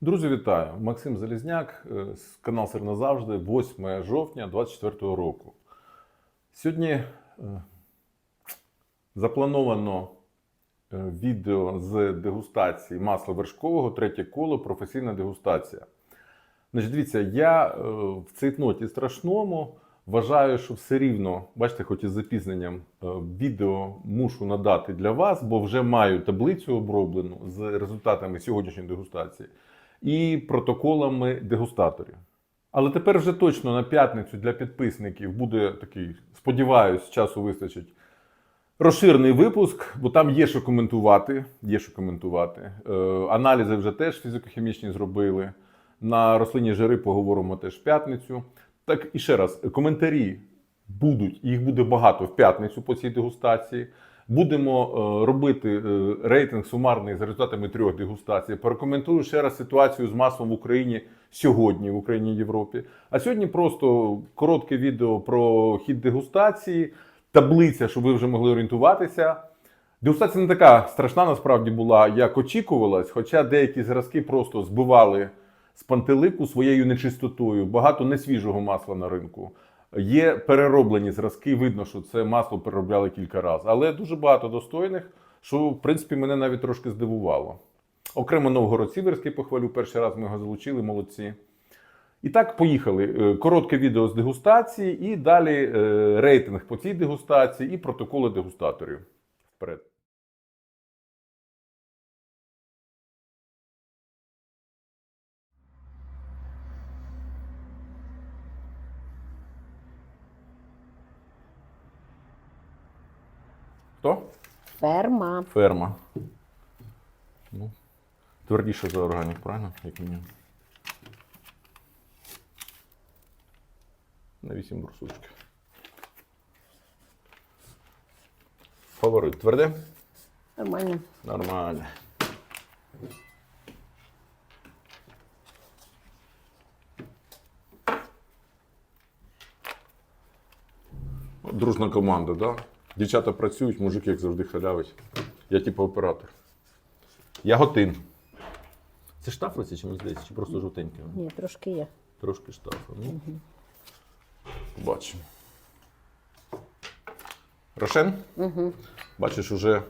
Друзі, вітаю! Максим Залізняк, е, канал Сир назавжди, 8 жовтня 2024 року. Сьогодні е, заплановано е, відео з дегустації масла вершкового, третє коло, професійна дегустація. Значить, дивіться, я в цейтноті страшному вважаю, що все рівно, бачите, хоч із запізненням, відео мушу надати для вас, бо вже маю таблицю оброблену з результатами сьогоднішньої дегустації і протоколами дегустаторів. Але тепер вже точно на п'ятницю для підписників буде такий, сподіваюсь, часу вистачить. Розширений випуск, бо там є що коментувати. Є що коментувати. Е, аналізи вже теж фізико-хімічні зробили. На рослинні жири поговоримо теж в п'ятницю. Так і ще раз, коментарі будуть, їх буде багато в п'ятницю по цій дегустації. Будемо е, робити е, рейтинг сумарний за результатами трьох дегустацій. Порекоментую ще раз ситуацію з маслом в Україні сьогодні, в Україні і Європі. А сьогодні просто коротке відео про хід дегустації, таблиця, щоб ви вже могли орієнтуватися. Дегустація не така страшна насправді була, як очікувалось, хоча деякі зразки просто збивали з пантелику своєю нечистотою. Багато несвіжого масла на ринку. Є перероблені зразки, видно, що це масло переробляли кілька разів. Але дуже багато достойних, що в принципі мене навіть трошки здивувало. Окремо Новгород-Сіверський похвалю, перший раз ми його залучили, молодці. І так, поїхали. Е, Коротке відео з дегустації, і далі е, рейтинг по цій дегустації і протоколи дегустаторів. Вперед. Хто? Ферма. Ферма. Ну, твердіше за органік, правильно? Як мінімум. На 8 брусочків. Фаворит. Тверде? Нормально. Нормально. Дружна команда, да? Дівчата працюють, мужик, як завжди, халявить. Я типу оператор. Я готин. Це штафлиця, чи мені здається, чи просто жовтеньке? Ні, трошки є. Трошки штафа. Ну, Побачимо. Рошен? Угу. Бачиш, уже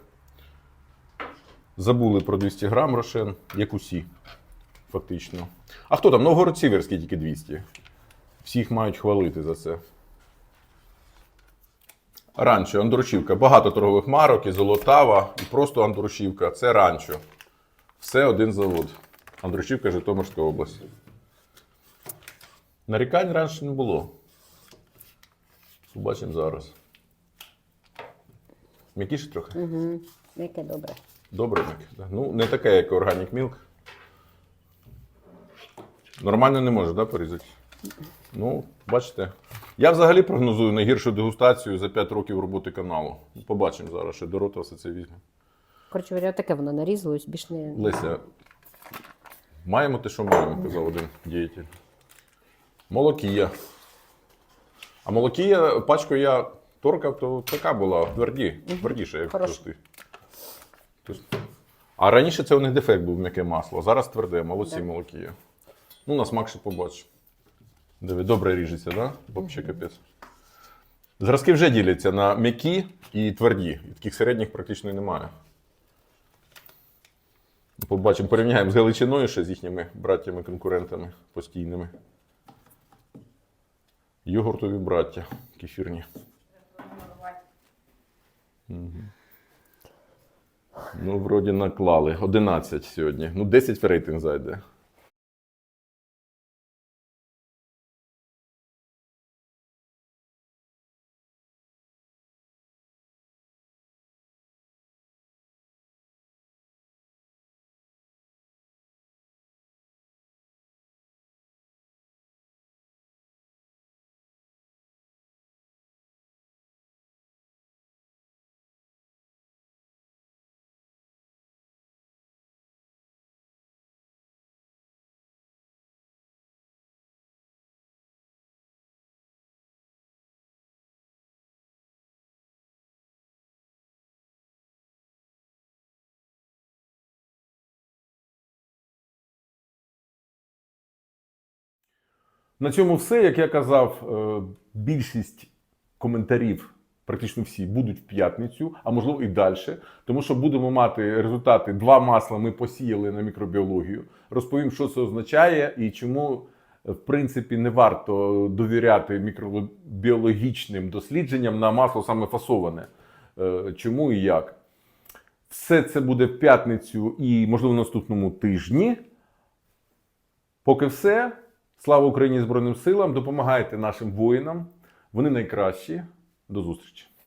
забули про 200 грам рошен, як усі, фактично. А хто там? Новгород-Сіверський тільки 200. Всіх мають хвалити за це. Ранчо, Андрушівка. Багато торгових марок, і Золотава, і просто Андрушівка. Це ранчо. Все один завод. Андрушівка, Житомирська область. Нарікань раніше не було. Побачимо зараз. М'якіше трохи? Угу. Яке добре. Добре. Да. Ну, не таке, як Organic Milk. Нормально не може, да, порізати? Ну, бачите. Я взагалі прогнозую найгіршу дегустацію за 5 років роботи каналу. Побачимо зараз, що до рота все це візьме. Коротше говоря, таке воно нарізалось, більш не. Леся, маємо те, що маємо, казав один діятель. Молокія. А молокія, пачку я торкав, то така була, тверді, твердіша, як тости. Тобто- А раніше це у них дефект був м'яке масло, а зараз тверде, молодці Да. молокія. Ну, на смак ще побачиш. Диви, добре ріжеться, да? Вообще капець. Зразки вже діляться на м'які і тверді. І таких середніх практично і немає. Побачимо, порівняємо з Галичиною ще з їхніми браттями-конкурентами постійними. Йогуртові браття кефірні. Мгм. Ну, вроді наклали. 11 сьогодні. Ну, 10 в рейтинг зайде. На цьому все. Як я казав, е, більшість коментарів, практично всі, будуть в п'ятницю, а можливо і далі. Тому що будемо мати результати. Два масла ми посіяли на мікробіологію. Розповім, що це означає і чому, е, в принципі, не варто довіряти мікробіологічним дослідженням на масло саме фасоване. Е, Чому і як. Все це буде в п'ятницю і, можливо, в наступному тижні. Поки все. Слава Україні Збройним силам! Допомагайте нашим воїнам. Вони найкращі. До зустрічі!